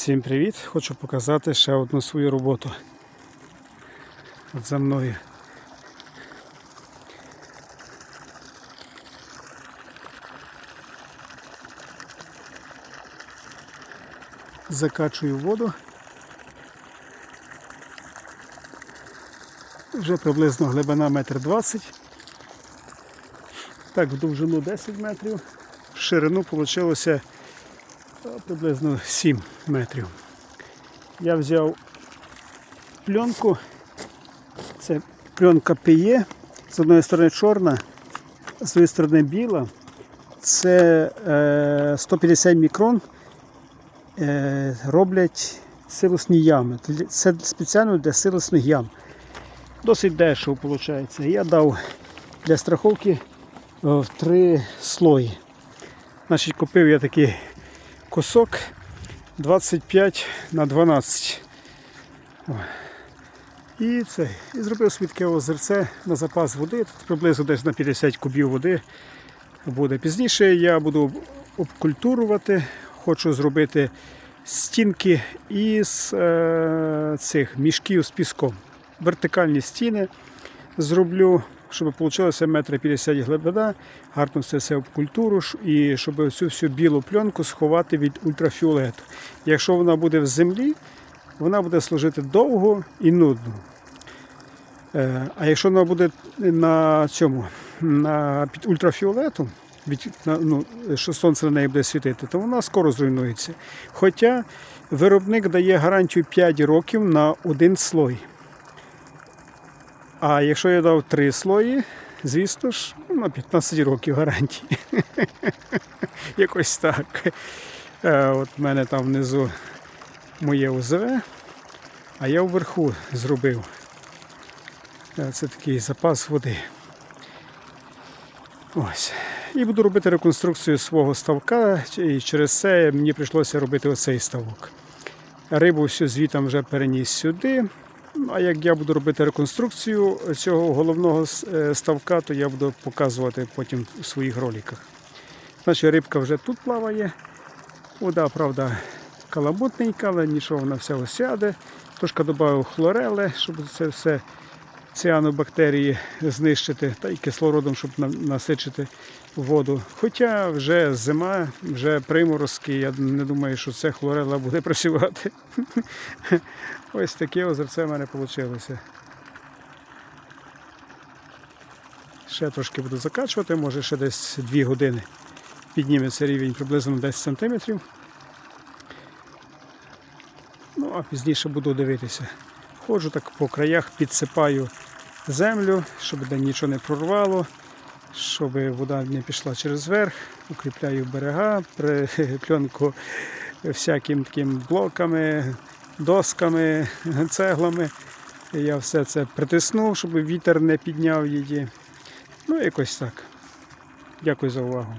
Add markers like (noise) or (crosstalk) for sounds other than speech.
Всім привіт! Хочу показати ще одну свою роботу. От за мною. Закачую воду. Вже приблизно глибина метр двадцять. Так, в довжину 10 метрів. В ширину вийшло приблизно 7 метрів. Я взяв пленку. Це пленка піє. З одної сторони чорна, з іншої сторони біла. Це е, 150 мікрон е, роблять силосні ями. Це спеціально для силосних ям. Досить дешево виходить. Я дав для страховки е, в три слої. Значить, купив я такий кусок 25 на 12. О. І це. І зробив свідке озерце на запас води. Тут приблизно десь на 50 кубів води буде. Пізніше я буду обкультурувати, хочу зробити стінки із е, цих мішків з піском. Вертикальні стіни зроблю, щоб вийшло метр 50 глибина, гарно все це обкультуру і щоб цю всю білу пленку сховати від ультрафіолету. Якщо вона буде в землі, вона буде служити довго і нудно. Е, А якщо вона буде на цьому, на під ультрафіолетом, від, ну, що сонце на неї буде світити, то вона скоро зруйнується. Хоча виробник дає гарантію 5 років на один слой. А якщо я дав 3 слої, звісно ж, ну, на 15 років гарантії. (laughs) Якось так. Е, От в мене там внизу моє ОЗВ, а я вверху зробив. Е, Це такий запас води. Ось. І буду робити реконструкцію свого ставка, і через це мені прийшлося робити оцей ставок. Рибу всю звітом вже переніс сюди. А як я буду робити реконструкцію цього головного е, ставка, то я буду показувати потім у своїх роликах. Значить, рибка вже тут плаває. Вода, правда, каламутненька, але нічого вона вся осяде. Трошки додав хлорели, щоб це все ціанобактерії знищити, та й кислородом, щоб насичити воду. Хоча вже зима, вже приморозки, я не думаю, що це хлорела буде (laughs) працювати. Ось таке озерце в мене вийшло. Ще трошки буду закачувати, може ще десь 2 години підніметься рівень приблизно 10 см. Ну, а пізніше буду дивитися. Ходжу так по краях, підсипаю землю, щоб де нічого не прорвало, щоб вода не пішла через верх, укріпляю берега, пленку всяким таким блоками, досками, цеглами. Я все це притиснув, щоб вітер не підняв її. Ну, якось так. Дякую за увагу.